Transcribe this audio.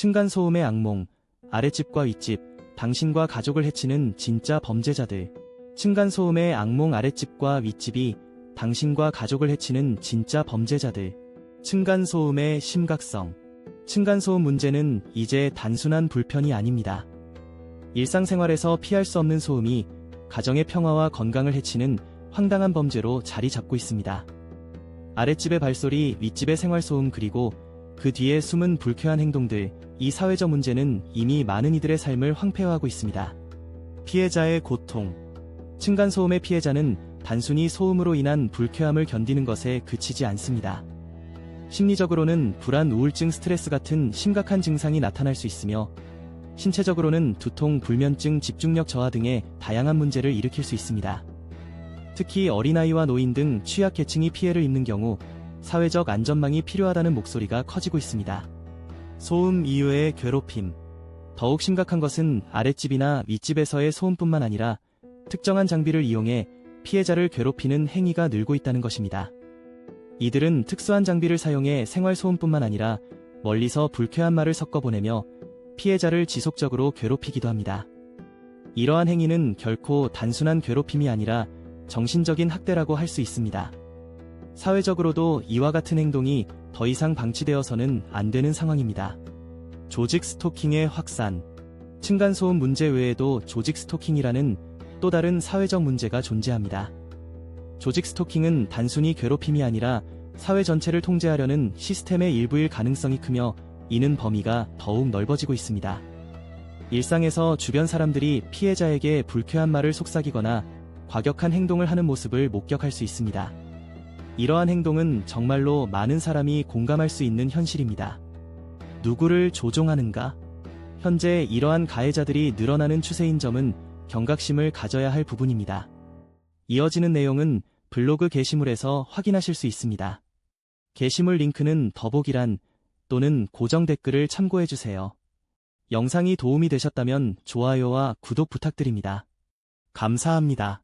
층간소음의 악몽, 아랫집과 윗집, 당신과 가족을 해치는 진짜 범죄자들. 층간소음의 악몽 아랫집과 윗집이 당신과 가족을 해치는 진짜 범죄자들. 층간소음의 심각성. 층간소음 문제는 이제 단순한 불편이 아닙니다. 일상생활에서 피할 수 없는 소음이 가정의 평화와 건강을 해치는 황당한 범죄로 자리 잡고 있습니다. 아랫집의 발소리, 윗집의 생활소음 그리고 그 뒤에 숨은 불쾌한 행동들, 이 사회적 문제는 이미 많은 이들의 삶을 황폐화하고 있습니다. 피해자의 고통. 층간소음의 피해자는 단순히 소음으로 인한 불쾌함을 견디는 것에 그치지 않습니다. 심리적으로는 불안, 우울증, 스트레스 같은 심각한 증상이 나타날 수 있으며 신체적으로는 두통, 불면증, 집중력 저하 등의 다양한 문제를 일으킬 수 있습니다. 특히 어린아이와 노인 등 취약계층이 피해를 입는 경우 사회적 안전망이 필요하다는 목소리가 커지고 있습니다. 소음 이후의 괴롭힘. 더욱 심각한 것은 아랫집이나 윗집에서의 소음뿐만 아니라 특정한 장비를 이용해 피해자를 괴롭히는 행위가 늘고 있다는 것입니다. 이들은 특수한 장비를 사용해 생활 소음뿐만 아니라 멀리서 불쾌한 말을 섞어 보내며 피해자를 지속적으로 괴롭히기도 합니다. 이러한 행위는 결코 단순한 괴롭힘이 아니라 정신적인 학대라고 할 수 있습니다. 사회적으로도 이와 같은 행동이 더 이상 방치되어서는 안 되는 상황입니다. 조직 스토킹의 확산. 층간소음 문제 외에도 조직 스토킹이라는 또 다른 사회적 문제가 존재합니다. 조직 스토킹은 단순히 괴롭힘이 아니라 사회 전체를 통제하려는 시스템의 일부일 가능성이 크며 이는 범위가 더욱 넓어지고 있습니다. 일상에서 주변 사람들이 피해자에게 불쾌한 말을 속삭이거나 과격한 행동을 하는 모습을 목격할 수 있습니다. 이러한 행동은 정말로 많은 사람이 공감할 수 있는 현실입니다. 누구를 조종하는가? 현재 이러한 가해자들이 늘어나는 추세인 점은 경각심을 가져야 할 부분입니다. 이어지는 내용은 블로그 게시물에서 확인하실 수 있습니다. 게시물 링크는 더보기란 또는 고정 댓글을 참고해주세요. 영상이 도움이 되셨다면 좋아요와 구독 부탁드립니다. 감사합니다.